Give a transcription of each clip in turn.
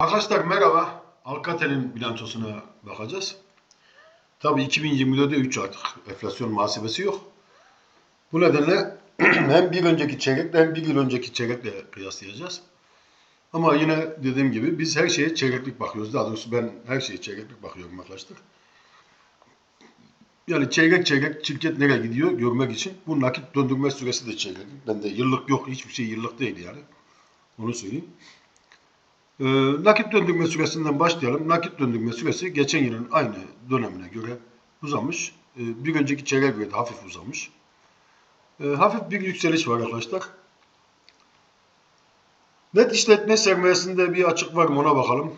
Arkadaşlar merhaba. Alcatel'in bilançosuna bakacağız. Tabii 2024'de 3 artık enflasyon muhasebesi yok. Bu nedenle hem bir önceki çeyrekle hem bir yıl önceki çeyrekle kıyaslayacağız. Ama yine dediğim gibi biz her şeye çeyreklik bakıyoruz. Daha doğrusu ben her şeye çeyreklik bakıyorum arkadaşlar. Yani çeyrek çeyrek şirket nereye gidiyor görmek için bu nakit döndürme süresi de çeyreklik. Bende yıllık yok. Hiçbir şey yıllık değil yani. Onu söyleyeyim. Ee, nakit döndürme süresinden başlayalım. Nakit döndürme süresi geçen yılın aynı dönemine göre uzamış. Ee, bir önceki çeyreğe göre de hafif uzamış. Ee, hafif bir yükseliş var arkadaşlar. Net işletme sermayesinde bir açık var mı ona bakalım.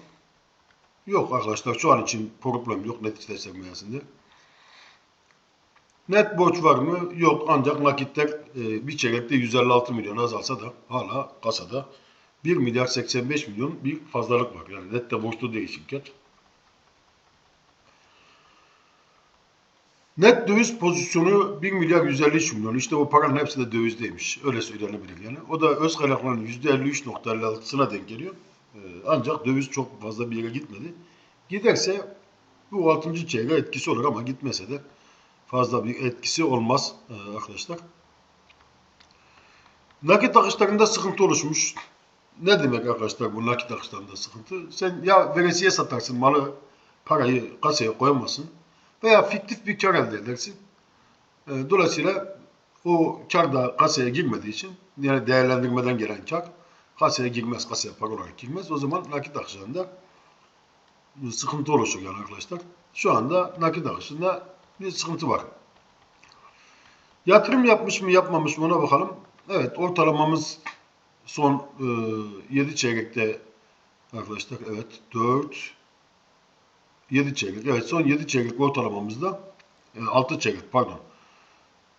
Yok arkadaşlar şu an için problem yok net işletme sermayesinde. Net borç var mı? Yok ancak nakitler e, bir çeyrekte 156 milyon azalsa da hala kasada 1 milyar 85 milyon bir fazlalık var. Yani nette borçlu değil şirket. Net döviz pozisyonu 1 milyar 153 milyon. İşte o paranın hepsi de dövizdeymiş. Öyle söylenebilir yani. O da öz kaynakların %53.56'sına denk geliyor. Ee, ancak döviz çok fazla bir yere gitmedi. Giderse bu 6. çeyreğe etkisi olur ama gitmese de fazla bir etkisi olmaz e, arkadaşlar. Nakit akışlarında sıkıntı oluşmuş. Ne demek arkadaşlar bu nakit akışlarında sıkıntı? Sen ya veresiye satarsın malı, parayı kasaya koyamazsın veya fiktif bir kar elde edersin. E, Dolayısıyla o kar da kasaya girmediği için yani değerlendirmeden gelen kar kasaya girmez, kasaya para olarak girmez. O zaman nakit akışlarında sıkıntı oluşur yani arkadaşlar. Şu anda nakit akışında bir sıkıntı var. Yatırım yapmış mı yapmamış mı ona bakalım. Evet ortalamamız son e, 7 çeyrekte arkadaşlar evet 4 7 çeyrek evet son 7 çeyrek ortalamamızda e, 6 çeyrek pardon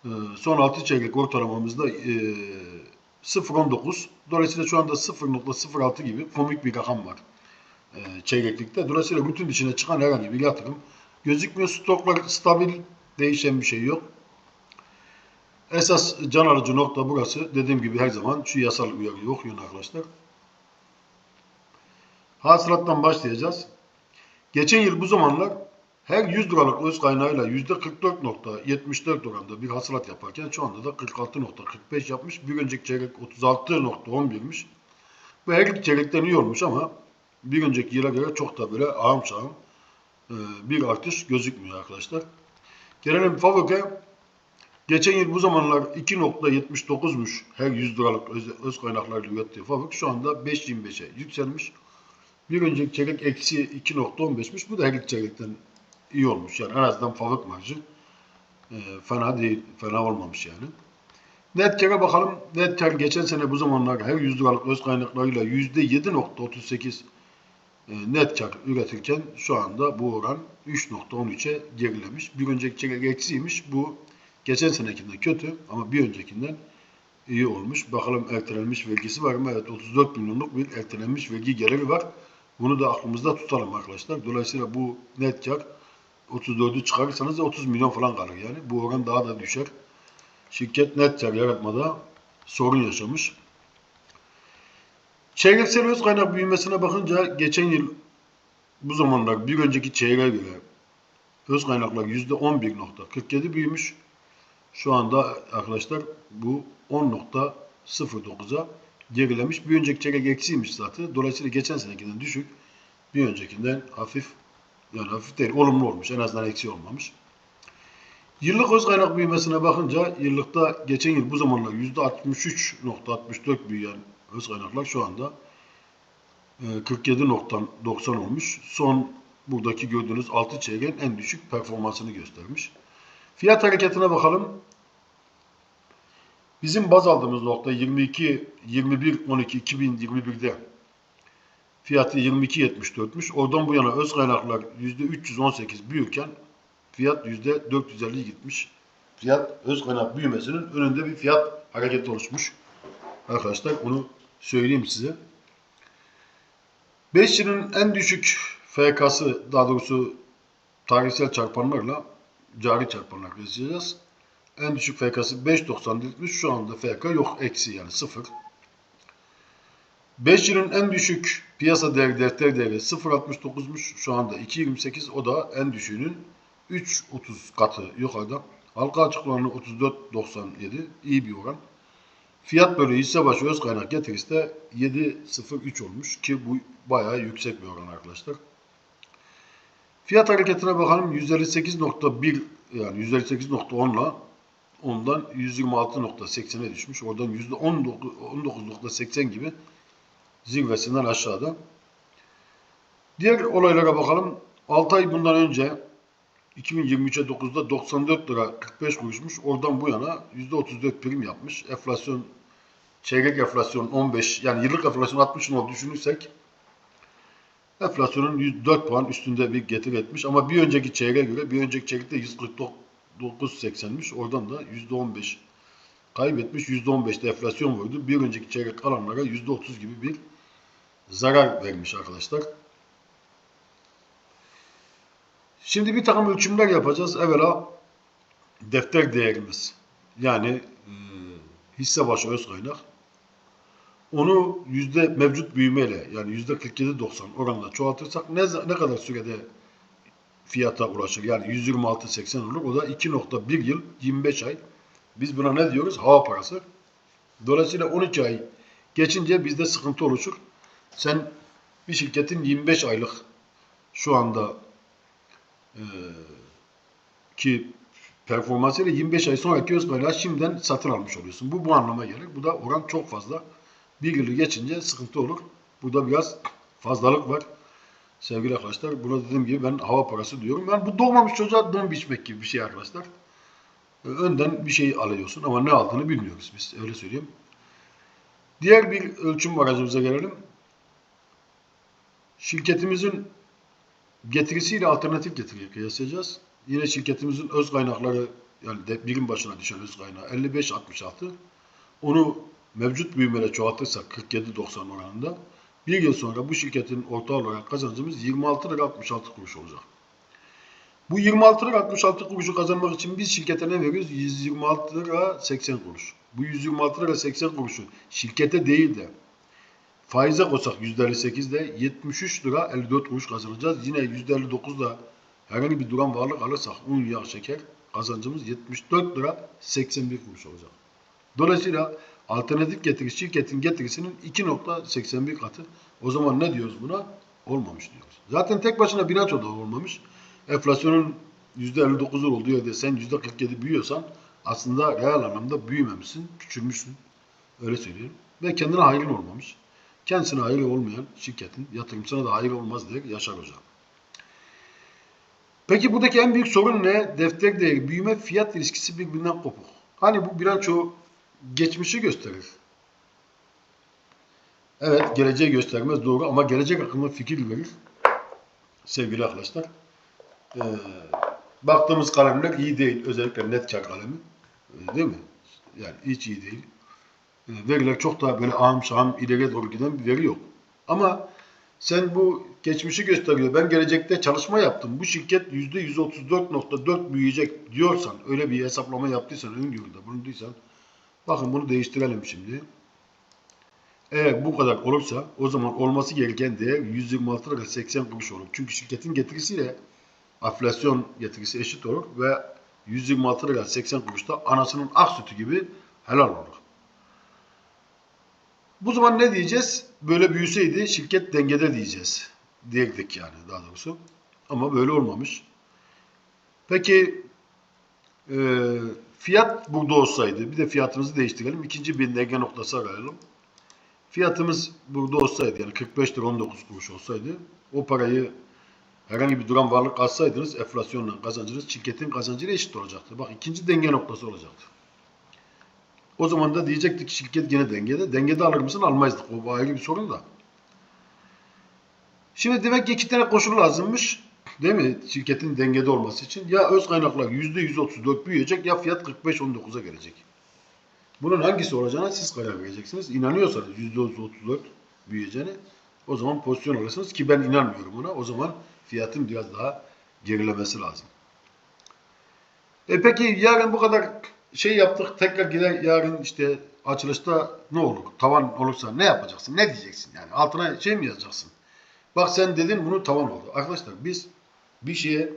e, son 6 çeyrek ortalamamızda e, 0.19 dolayısıyla şu anda 0.06 gibi komik bir rakam var e, çeyreklikte. Dolayısıyla bütün içine çıkan herhangi bir yatırım gözükmüyor. Stoklar stabil değişen bir şey yok. Esas can alıcı nokta burası. Dediğim gibi her zaman şu yasal uyarıyı okuyun arkadaşlar. Hasılattan başlayacağız. Geçen yıl bu zamanlar her 100 liralık öz kaynağıyla %44.74 oranda bir hasılat yaparken şu anda da 46.45 yapmış. Bir önceki çeyrek 36.11'miş. Bu her iki çeyrekten iyi olmuş ama bir önceki yıla göre çok da böyle ağım şağım e, bir artış gözükmüyor arkadaşlar. Gelelim fabrika Geçen yıl bu zamanlar 2.79'muş her 100 liralık öz, öz kaynaklarla ürettiği fabrik. Şu anda 5.25'e yükselmiş. Bir önceki çeyrek eksi 2.15'miş. Bu da her iki çeyrekten iyi olmuş. Yani en azından fabrik marjı e, fena değil, fena olmamış yani. Net kar'a bakalım. Net kar geçen sene bu zamanlar her 100 liralık öz kaynaklarıyla %7.38 e, net kar üretirken şu anda bu oran 3.13'e gerilemiş. Bir önceki çeyrek eksiymiş. Bu Geçen senekinden kötü ama bir öncekinden iyi olmuş. Bakalım ertelenmiş vergisi var mı? Evet 34 milyonluk bir ertelenmiş vergi geliri var. Bunu da aklımızda tutalım arkadaşlar. Dolayısıyla bu net kar 34'ü çıkarırsanız 30 milyon falan kalır yani. Bu oran daha da düşer. Şirket net kar yaratmada sorun yaşamış. Çeyreksel öz kaynak büyümesine bakınca geçen yıl bu zamanlar bir önceki çeyreğe göre öz kaynaklar %11.47 büyümüş. Şu anda arkadaşlar bu 10.09'a gerilemiş. Bir önceki çeyrek eksiymiş zaten. Dolayısıyla geçen senekinden düşük. Bir öncekinden hafif yani hafif değil olumlu olmuş. En azından eksi olmamış. Yıllık öz kaynak büyümesine bakınca yıllıkta geçen yıl bu zamanlar %63.64 büyüyen öz kaynaklar şu anda 47.90 olmuş. Son buradaki gördüğünüz 6 çeyreğin en düşük performansını göstermiş. Fiyat hareketine bakalım. Bizim baz aldığımız nokta 22 21 12 2021'de fiyatı 22.74'müş. Oradan bu yana öz kaynaklar %318 büyürken fiyat %450 gitmiş. Fiyat öz kaynak büyümesinin önünde bir fiyat hareketi oluşmuş. Arkadaşlar onu söyleyeyim size. 5 yılın en düşük FK'sı daha doğrusu tarihsel çarpanlarla cari çarpanlar yazacağız. En düşük FK'sı 5.90 demiş. Şu anda FK yok. Eksi yani sıfır. 5 yılın en düşük piyasa değeri defter değeri 0.69'muş. Şu anda 2.28 o da en düşüğünün 3.30 katı yukarıda. Halka açık oranı 34.97 iyi bir oran. Fiyat bölü hisse başı öz kaynak getirisi de 7.03 olmuş ki bu bayağı yüksek bir oran arkadaşlar. Fiyat hareketine bakalım 158.1 yani 158.10 ile ondan 126.80'e düşmüş. Oradan %19.80 gibi zirvesinden aşağıda. Diğer olaylara bakalım. 6 ay bundan önce 2023'e 9'da 94 lira 45 kuruşmuş. Oradan bu yana %34 prim yapmış. Enflasyon çeyrek enflasyon 15 yani yıllık enflasyon 60 olduğunu düşünürsek enflasyonun 104 puan üstünde bir getir etmiş. Ama bir önceki çeyreğe göre bir önceki çeyrekte 149.80'miş. Oradan da %15 kaybetmiş. %15'de enflasyon vurdu. Bir önceki çeyrek alanlara %30 gibi bir zarar vermiş arkadaşlar. Şimdi bir takım ölçümler yapacağız. Evvela defter değerimiz. Yani e, hisse başı öz kaynak. Onu yüzde mevcut büyümeyle yani yüzde 47-90 oranla çoğaltırsak ne, ne kadar sürede fiyata ulaşır? Yani 126-80 olur. O da 2.1 yıl 25 ay. Biz buna ne diyoruz? Hava parası. Dolayısıyla 12 ay geçince bizde sıkıntı oluşur. Sen bir şirketin 25 aylık şu anda e, ki performansıyla 25 ay sonraki öz kaynağı şimdiden satın almış oluyorsun. Bu bu anlama gelir. Bu da oran çok fazla. Bir yılı geçince sıkıntı olur. Burada biraz fazlalık var. Sevgili arkadaşlar buna dediğim gibi ben hava parası diyorum. Yani bu doğmamış çocuğa don biçmek gibi bir şey arkadaşlar. E, Önden bir şey alıyorsun ama ne aldığını bilmiyoruz biz. Öyle söyleyeyim. Diğer bir ölçüm aracımıza gelelim. Şirketimizin getirisiyle alternatif getiriyi kıyaslayacağız. Yine şirketimizin öz kaynakları yani birim başına düşen öz kaynağı 55-66. Onu mevcut büyümeyle çoğaltırsak 47-90 oranında bir yıl sonra bu şirketin orta olarak kazancımız 26 lira 66 kuruş olacak. Bu 26 lira 66 kuruşu kazanmak için biz şirkete ne veriyoruz? 126 lira 80 kuruş. Bu 126 lira 80 kuruşu şirkete değil de faize koysak %58 de 73 lira 54 kuruş kazanacağız. Yine %59 da herhangi bir duran varlık alırsak un, yağ, şeker kazancımız 74 lira 81 kuruş olacak. Dolayısıyla alternatif getiri şirketin getirisinin 2.81 katı. O zaman ne diyoruz buna? Olmamış diyoruz. Zaten tek başına bilanço da olmamış. Enflasyonun %59 olduğu yerde sen %47 büyüyorsan aslında reel anlamda büyümemişsin, küçülmüşsün. Öyle söyleyeyim. Ve kendine hayrın olmamış. Kendisine hayrı olmayan şirketin yatırımcısına da hayır olmaz diye Yaşar Hoca. Peki buradaki en büyük sorun ne? Defter değeri, büyüme, fiyat ilişkisi birbirinden kopuk. Hani bu bilanço geçmişi gösterir. Evet, geleceği göstermez doğru ama gelecek hakkında fikir verir. Sevgili arkadaşlar. Ee, baktığımız kalemler iyi değil. Özellikle net kar kalemi. Ee, değil mi? Yani hiç iyi değil. Ee, veriler çok daha böyle ağım şahım ileriye doğru giden bir veri yok. Ama sen bu geçmişi gösteriyor. Ben gelecekte çalışma yaptım. Bu şirket %134.4 büyüyecek diyorsan, öyle bir hesaplama yaptıysan, öngörüde bulunduysan, bakın bunu değiştirelim şimdi. Eğer bu kadar olursa o zaman olması gereken değer 126 lira 80 kuruş olur. Çünkü şirketin getirisiyle enflasyon getirisi eşit olur ve 126 lira 80 kuruş da anasının ak sütü gibi helal olur. Bu zaman ne diyeceğiz? Böyle büyüseydi şirket dengede diyeceğiz. Diyektik yani daha doğrusu. Ama böyle olmamış. Peki e, fiyat burada olsaydı, bir de fiyatımızı değiştirelim. İkinci bir denge noktası arayalım. Fiyatımız burada olsaydı yani 45 lira 19 kuruş olsaydı o parayı herhangi bir duran varlık alsaydınız enflasyonla kazancınız şirketin kazancıyla eşit olacaktı. Bak ikinci denge noktası olacaktı. O zaman da diyecektik ki şirket gene dengede. Dengede alır mısın? Almayızdık. O ayrı bir sorun da. Şimdi demek ki iki tane koşul lazımmış. Değil mi? Şirketin dengede olması için. Ya öz kaynaklar %134 büyüyecek ya fiyat 45-19'a gelecek. Bunun hangisi olacağına siz karar vereceksiniz. İnanıyorsanız %34 büyüyeceğine o zaman pozisyon alırsınız ki ben inanmıyorum buna. O zaman fiyatın biraz daha gerilemesi lazım. E peki yarın bu kadar şey yaptık tekrar gider yarın işte açılışta ne olur? Tavan olursa ne yapacaksın? Ne diyeceksin? Yani altına şey mi yazacaksın? Bak sen dedin bunu tavan oldu. Arkadaşlar biz bir şeye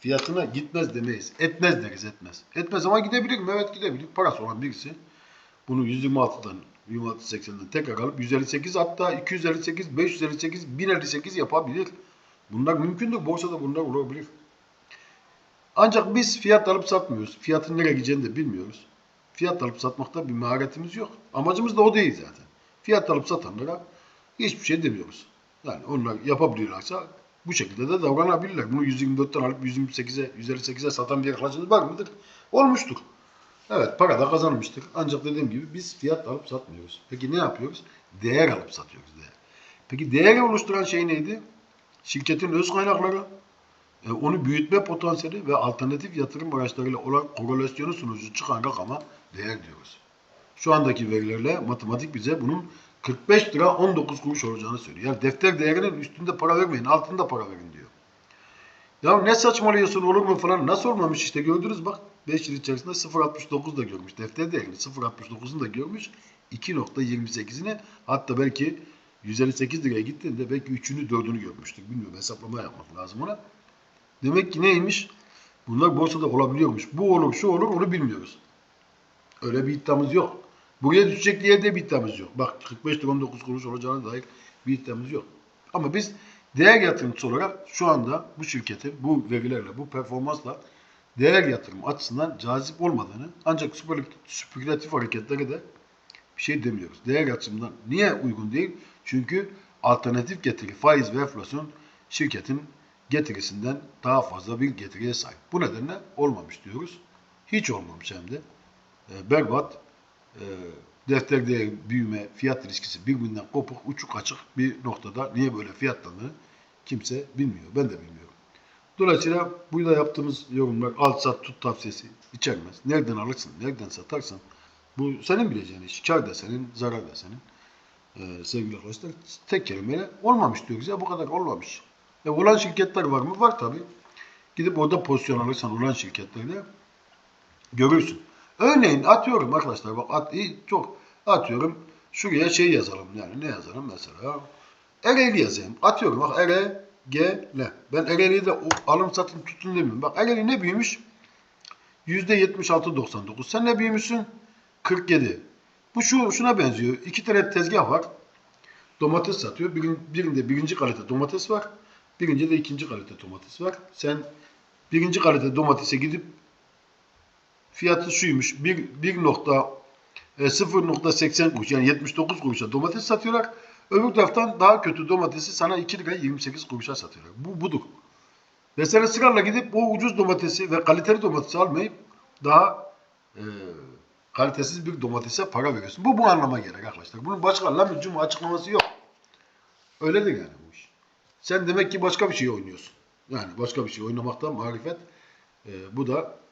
fiyatına gitmez demeyiz. Etmez deriz etmez. Etmez ama gidebilir mi? Evet gidebilir. Parası olan birisi bunu 126'dan 126.80'den tekrar alıp 158 hatta 258, 558, 1058 yapabilir. Bunlar mümkündür. Borsada bunlar olabilir. Ancak biz fiyat alıp satmıyoruz. Fiyatın nereye gideceğini de bilmiyoruz. Fiyat alıp satmakta bir maharetimiz yok. Amacımız da o değil zaten. Fiyat alıp satanlara hiçbir şey demiyoruz. Yani onlar yapabiliyorlarsa bu şekilde de davranabilirler. Bunu 124'ten alıp 128'e, 158'e satan bir arkadaşınız var mıdır? Olmuştur. Evet para da kazanmıştır. Ancak dediğim gibi biz fiyat alıp satmıyoruz. Peki ne yapıyoruz? Değer alıp satıyoruz. Değer. Peki değeri oluşturan şey neydi? Şirketin öz kaynakları, e, onu büyütme potansiyeli ve alternatif yatırım araçlarıyla olan korelasyonu sonucu çıkan rakama değer diyoruz. Şu andaki verilerle matematik bize bunun 45 lira 19 kuruş olacağını söylüyor. Yani defter değerinin üstünde para vermeyin, altında para verin diyor. Ya ne saçmalıyorsun olur mu falan nasıl olmamış işte gördünüz bak 5 yıl içerisinde 0.69 da görmüş. Defter değerini 0.69'unu da görmüş. 2.28'ini hatta belki 158 liraya gittiğinde belki 3'ünü 4'ünü görmüştük. Bilmiyorum hesaplama yapmak lazım ona. Demek ki neymiş? Bunlar borsada olabiliyormuş. Bu olur, şu olur, onu bilmiyoruz. Öyle bir iddiamız yok. Buraya düşecek diye de bir iddiamız yok. Bak 45 lira 19 kuruş olacağına dair bir iddiamız yok. Ama biz değer yatırımcısı olarak şu anda bu şirketin bu verilerle, bu performansla değer yatırım açısından cazip olmadığını ancak spekül- spekülatif hareketlere de bir şey demiyoruz. Değer yatırımından niye uygun değil? Çünkü alternatif getiri, faiz ve enflasyon şirketin getirisinden daha fazla bir getiriye sahip. Bu nedenle olmamış diyoruz. Hiç olmamış hem de. E, berbat, e, büyüme, fiyat ilişkisi birbirinden kopuk, uçuk açık bir noktada niye böyle fiyatlandığını kimse bilmiyor. Ben de bilmiyorum. Dolayısıyla burada yaptığımız yorumlar al sat tut tavsiyesi içermez. Nereden alırsın, nereden satarsan bu senin bileceğin iş. Kar da senin, zarar da senin. Ee, sevgili arkadaşlar tek kelimeyle olmamış diyoruz ya bu kadar olmamış. E, olan şirketler var mı? Var tabi. Gidip orada pozisyon alırsan olan şirketlerde görürsün. Örneğin atıyorum arkadaşlar bak at, çok atıyorum şuraya şey yazalım yani ne yazalım mesela Ereğli yazayım. Atıyorum bak Ere G L. Ben Ereğli'yi de alım satım tutun demiyorum. Bak Ereğli ne büyümüş? %76.99. Sen ne büyümüşsün? 47. Bu şu şuna benziyor. İki tane tezgah var. Domates satıyor. Birin, birinde birinci kalite domates var. Birinde de ikinci kalite domates var. Sen birinci kalite domatese gidip fiyatı şuymuş. 1, 1 nokta e, 0.80 kuruş yani 79 kuruşa domates satıyorlar. Öbür taraftan daha kötü domatesi sana 2 lira 28 kuruşa satıyorlar. Bu budur. Ve sen gidip o ucuz domatesi ve kaliteli domatesi almayıp daha e, kalitesiz bir domatese para veriyorsun. Bu bu anlama gelir arkadaşlar. Bunun başka lam cuma açıklaması yok. Öyledir yani bu iş. Sen demek ki başka bir şey oynuyorsun. Yani başka bir şey oynamaktan marifet. E, bu da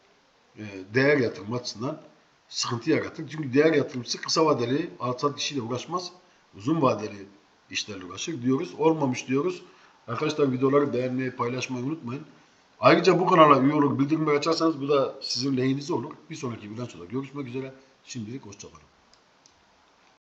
değer yatırım açısından sıkıntı yaratır. Çünkü değer yatırımcısı kısa vadeli alsat işiyle uğraşmaz. Uzun vadeli işlerle uğraşır diyoruz. Olmamış diyoruz. Arkadaşlar videoları beğenmeyi, paylaşmayı unutmayın. Ayrıca bu kanala üye olup bildirimleri açarsanız bu da sizin lehinize olur. Bir sonraki bilançoda görüşmek üzere. Şimdilik hoşçakalın.